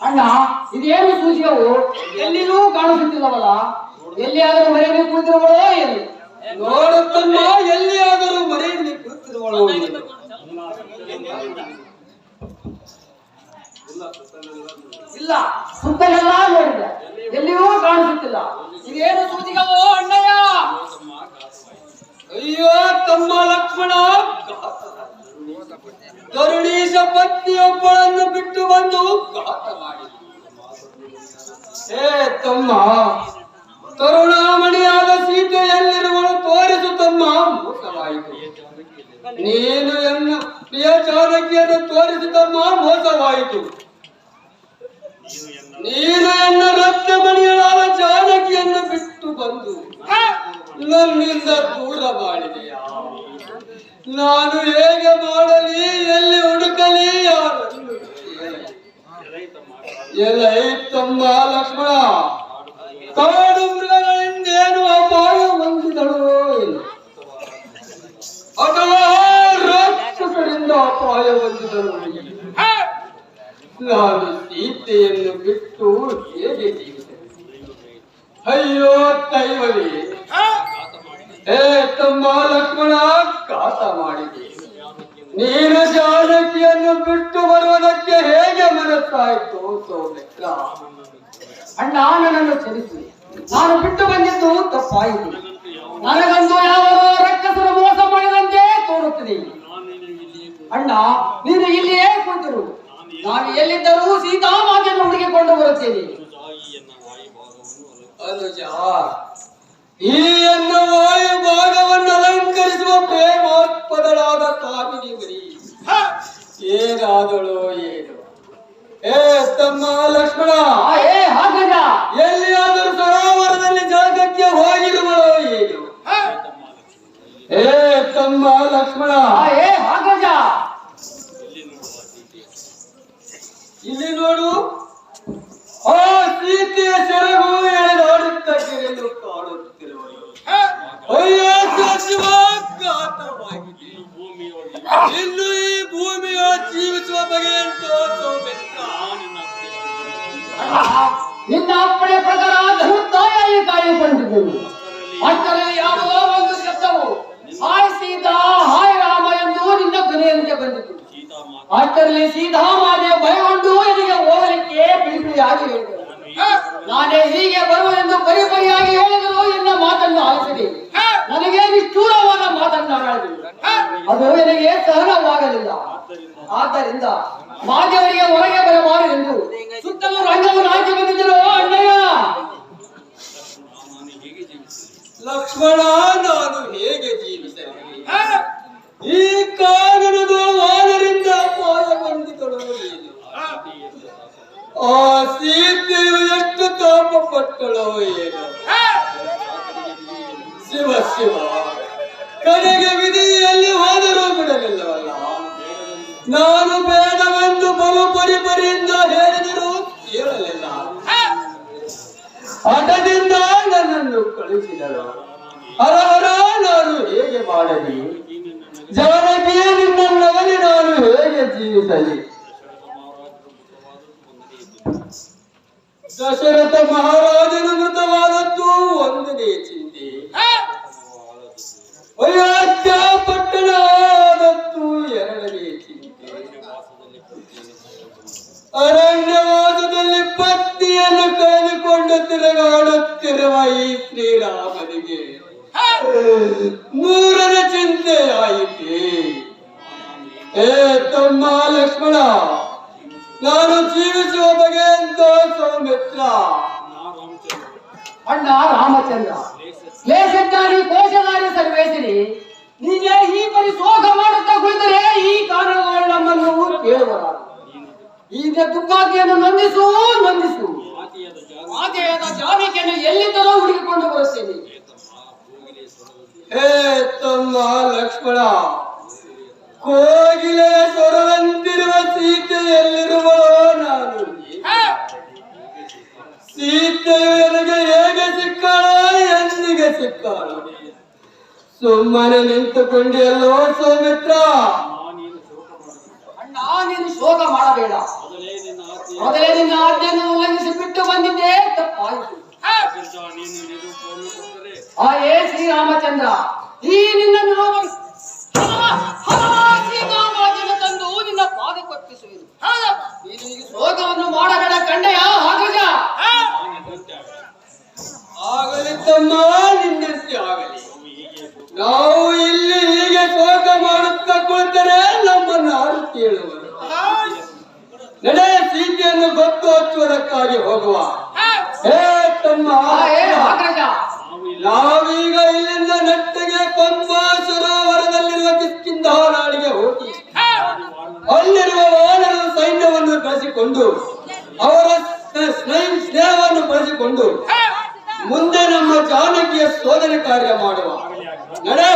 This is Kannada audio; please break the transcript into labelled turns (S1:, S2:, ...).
S1: ಅಣ್ಣ ಇದೇನು ಸೂಚಿಯವು ಎಲ್ಲಿಯೂ ಕಾಣಿಸುತ್ತಿಲ್ಲವಲ್ಲ ಎಲ್ಲಿಯಾದರೂ ಮರೆಯಲ್ಲಿ ಕೂತಿರುವಳೋ ಎಲ್ಲಿ
S2: ನೋಡುತ್ತಮ್ಮ ಎಲ್ಲಿಯಾದರೂ ಮರೆಯಲ್ಲಿ ಕೂತಿರುವಳು ಎಂದು.
S1: ಇಲ್ಲ ಸುತ್ತಲೆಲ್ಲ ನೋಡಿದೆ. ಎಲ್ಲಿಯೂ ಕಾಣಿಸುತ್ತಿಲ್ಲ ಇದೇನು ಸೂಚಿಗವೋ ಅಣ್ಣಯ್ಯ
S2: ಅಯ್ಯೋ ತಮ್ಮ ಲಕ್ಷ್ಮಣ ಕರುಣೀಶ ಪತ್ನಿಯೊಬ್ಬಳನ್ನು ಬಿಟ್ಟು ಬಂದು ಏ, ತಮ್ಮ ತರುಣಾಮಣಿಯಾದ ಸೀತೆ ಎಲ್ಲಿರುವಳು ತೋರಿಸು ತಮ್ಮ ಮೋಸವಾಯಿತು ನೀನು ಎನ್ನ ಪ್ರಿಯ ಚಾಣಕ್ಯನ್ನು ತೋರಿಸು ತಮ್ಮ, ಮೋಸವಾಯಿತು ನೀನು ಎನ್ನ ರಕ್ತಮಣಿಯಳಾದ ಚಾಣಕ್ಯನ್ನು ಬಿಟ್ಟು ಬಂದು ನನ್ನಿಂದ ದೂರ ಮಾಡಿದೆಯಾ ನಾನು ಹೇಗೆ ಮಾಡಲಿ, ಎಲ್ಲಿ ಹುಡುಕಲಿ ಕೇಳಲಿ? ಎಲೈ ತಮ್ಮ ಲಕ್ಷ್ಮಣ ಕಾಡು ಮೃಗಗಳಿಂದ ಏನು ಅಪಾಯ ಹೊಂದಿದಳು? ಅಥವಾ ರಾಕ್ಷಸರಿಂದ ಅಪಾಯ ಹೊಂದಿದಳು? ನಾನು ಸೀತೆಯನ್ನು ಬಿಟ್ಟು ಹೇಗೆ ಅಯ್ಯೋ ದೈವವೇ ಏ ತಮ್ಮ ಲಕ್ಷ್ಮಣ ಕಾಸ ಮಾಡಿದೆ ನೀನು ಜಾನಕಿಯನ್ನು ಬಿಟ್ಟು ಮನಸ್ಸಾಯ್ತು ಸೋಮಿತ್ರ
S1: ಅಣ್ಣ ನನ್ನನ್ನು ಕ್ಷಮಿಸಿ. ನಾನು ಬಿಟ್ಟು ಬಂದಿದ್ದು ತಪ್ಪಾಯಿತು. ನನಗಂದು ಯಾವ ರಕ್ಕಸರು ಮೋಸ ಮಾಡಿದಂತೆ ತೋರುತ್ತದೆ. ಅಣ್ಣ ನೀನು ಇಲ್ಲಿಯೇ ಕೂತಿರು ನಾನು ಎಲ್ಲಿದ್ದರೂ ಸೀತಾಮಾತೆಯನ್ನು ಹುಡುಕಿಕೊಂಡು ಬರುತ್ತೇನೆ.
S2: ಅನುಜ ಈ ಎನ್ನ ವಾಯುಭಾಗವನ್ನು ಅಲಂಕರಿಸುವ ಪ್ರೇಮಾತ್ಪದಳಾದ ಕಾಮಿನಿ ಬರೀ ಏನಾದಳೋ ಏನು? ಏ ತಮ್ಮ ಲಕ್ಷ್ಮಣ!
S1: ಏ ಹಾಗಲ್ಲ!
S2: ಎಲ್ಲಿಯಾದರೂ ಸರೋವರದಲ್ಲಿ ಜಾಗಕ್ಕೆ ಹೋಗಿರುವಳೋ ಏನು ಏ ತಮ್ಮ ಲಕ್ಷ್ಮಣ!
S1: ಏ ಹಾಗಲ್ಲ!
S2: ಇಲ್ಲಿ ನೋಡು. ಆ ಸೀತೆಯ ಸೆರಗು ಎಳೆದಾಡುತ್ತ ಗಿರಿಯನ್ನು ಕಾಡುತ್ತಿರುವಳು. ಅಯ್ಯೋ ಘಾತವಾಗಿದೆ ಇನ್ನು ಭೂಮಿಯೊಳಗೆ ಭೂಮಿಯ ಜೀವಿಸುವ ಬಗೆಯಂತೋ
S1: ನಿನ್ನ ಅಪ್ಪಣೆ ಪ್ರಕಾರ ಧನುರ್ತಾಯಿ ಕಾಯಿಕೊಂಡಿದ್ದೆವು ಅಷ್ಟರಲ್ಲಿ ಯಾವುದೋ ಒಂದು ಶಬ್ದವು ಹಾಯ್ ಸೀತಾ ಹಾಯ್ ರಾಮ ಎಂದು ನಿನ್ನ ಕೊನೆಯಂತೆ ಬಂದಿತು. ಅಷ್ಟರಲ್ಲಿ ಸೀತಾಮಾತೆ ಭಯಗೊಂಡು ಎಲ್ಲಿಗೆ ಹೋಗಲಿಕ್ಕೆ ಬಿಡಿ ಬಿಡಿಯಾಗಿ ಹೇಳಿದರು ನಾನೇ ಹೀಗೆ ಬರುವುದೆಂದು ಬರಿ ಬರಿಯಾಗಿ ಹೇಳಿದರು ಎನ್ನ ಮಾತನ್ನು ಆಲಿಸಿದೆ ನನಗೆ ನಿಷ್ಠೂರವಾದ ಮಾತನ್ನಾಡಿದರು ಅದು ನನಗೆ ಸಹನವಾಗಲಿಲ್ಲ. ಆದ್ದರಿಂದ ಮಾದೇವರಿಗೆ ಹೊರಗೆ ಬರಬಾರದೆಂದು ಸುತ್ತಲೂ ರಂಗವನ್ನು ಹಾಕಿ ಬಂದಿದ್ದರು ಅಣ್ಣಯ್ಯ.
S2: ಲಕ್ಷ್ಮಣ ನಾನು ಹೇಗೆ ಜೀವಿಸಲಿ? ಈ ಕಾನನದ ವಾದರಿಂದ ಏನು ಆ ಸೀತೆಯು ಎಷ್ಟು ತಾಪ ಪಟ್ಟಳೋ ಏನು. ಶಿವ ಶಿವ ಕಡೆಗೆ ಬಿಡಲಿಲ್ಲವಲ್ಲ ನಾನು ಬೇಡವೆಂದು ಬಲು ಪರಿ ಪರಿಯಿಂದ ಹೇಳಿದರೂ ಕೇಳಲಿಲ್ಲ. ಹಠದಿಂದ ನನ್ನನ್ನು ಕಳುಹಿಸಿದರು ಹರಹರ ನಾನು ಹೇಗೆ ಮಾಡಲಿ ಜಾನಕಿಯೇ ನಿನ್ನಲ್ಲವೇ ನಾನು ಹೇಗೆ ಜೀವಿಸಲಿ? ದಶರಥ ಮಹಾರಾಜನ ಮೃತವಾದದ್ದು ಒಂದನೇ ಅರಣ್ಯವಾಸದಲ್ಲಿ ಪತ್ನಿಯನ್ನು ಕಳೆದುಕೊಂಡು ತಿರುಗಾಡುತ್ತಿರುವ ಈ ಶ್ರೀರಾಮನಿಗೆ ಮೂರನ ಚಿಂತೆ ಆಯಿತೆ. ಏ ತಮ್ಮ ಲಕ್ಷ್ಮಣ ನಾನು ಜೀವಿಸುವ ಬಗೆ ಅಂತ ಸೌಮಿತ್ರ?
S1: ಅಣ್ಣ ರಾಮಚಂದ್ರ ಲೇಸದ್ದಾರಿ ಕೋಶಧಾರಿ ಸರ್ವೇಸಿರಿ. ನೀನೇ ಈ ಪರಿ ಶೋಕ ಮಾಡುತ್ತಾ ಕುಳಿತರೆ ಈ ಕಾರಣಗಳು ಕೇಳುವರಾರು ಈಗ ತುಪಾಕಿಯನ್ನು ನಂದಿಸು ನಂದಿಸು. ಮಾತೆಯಾದ ಜಾನಕಿಯನ್ನು ತರ ಹುಡುಕಿಕೊಂಡು ಬರುತ್ತೇನೆ.
S2: ಹೇ ತಮ್ಮ ಲಕ್ಷ್ಮಣ ಕೋಗಿಲೆ ಸೊರವಂತಿರುವ ಸೀತೆಯಲ್ಲಿರುವ ನಾನು. ಸೀತೆಯು ನನಗೆ ಹೇಗೆ ಸಿಕ್ಕಾಳೋ ಎಂದಿಗೆ ಸಿಕ್ಕಾಳು? ಸುಮ್ಮನೆ ನಿಂತುಕೊಂಡಿಯಲ್ಲೋ ಸೌಮಿತ್ರ.
S1: ಅಣ್ಣ ನೀನು ಶೋಕ ಮಾಡಬೇಡ. ಮೊದಲೇ ನಿನ್ನ ಆಜ್ಞೆಯನ್ನು ಉಲ್ಲಂಘಿಸಿ ಬಿಟ್ಟು ಬಂದಿದ್ದೆ. ತಪ್ಪಾಯಿತು ಆ ಏ ಶ್ರೀರಾಮಚಂದ್ರ, ಈ ನಿನ್ನ ಸೀತಾಮಾತೆಯ ತಂದು ನಿನ್ನ ಪಾದ ಕೊಟ್ಟಿಸುವುದು ನೀನು ಈ ಶೋಕವನ್ನು ಮಾಡಬೇಡ ಕಂಡೆಯ? ಹಾಗಜ
S2: ಆಗಲಿ ತಮ್ಮ ನಿನ್ನಂತೆ ಆಗಲಿ. ನಾವು ಯಾರು ನಡೆ ಸೀತೆಯನ್ನು ಗೊತ್ತು ಹಚ್ಚುವುದಕ್ಕಾಗಿ ಹೋಗುವ. ಹೇ ತಮ್ಮ ನಾವೀಗ ಇಲ್ಲಿಂದ ನೆಟ್ಟಿಗೆ ಪಂಪಾ ಸರೋವರದಲ್ಲಿರುವ ಕಿಕ್ಕಿಂದ ನಾಡಿಗೆ ಹೋಗಿ. ಅಲ್ಲಿರುವ ವಾನರ ಸೈನ್ಯವನ್ನು ಕಳಿಸಿಕೊಂಡು ಅವರ ಸ್ನೇಹವನ್ನು ಬಳಸಿಕೊಂಡು ಮುಂದೆ ನಮ್ಮ ಜಾನಕಿಯ ಶೋಧನೆ ಕಾರ್ಯ ಮಾಡುವ. ನಡೆ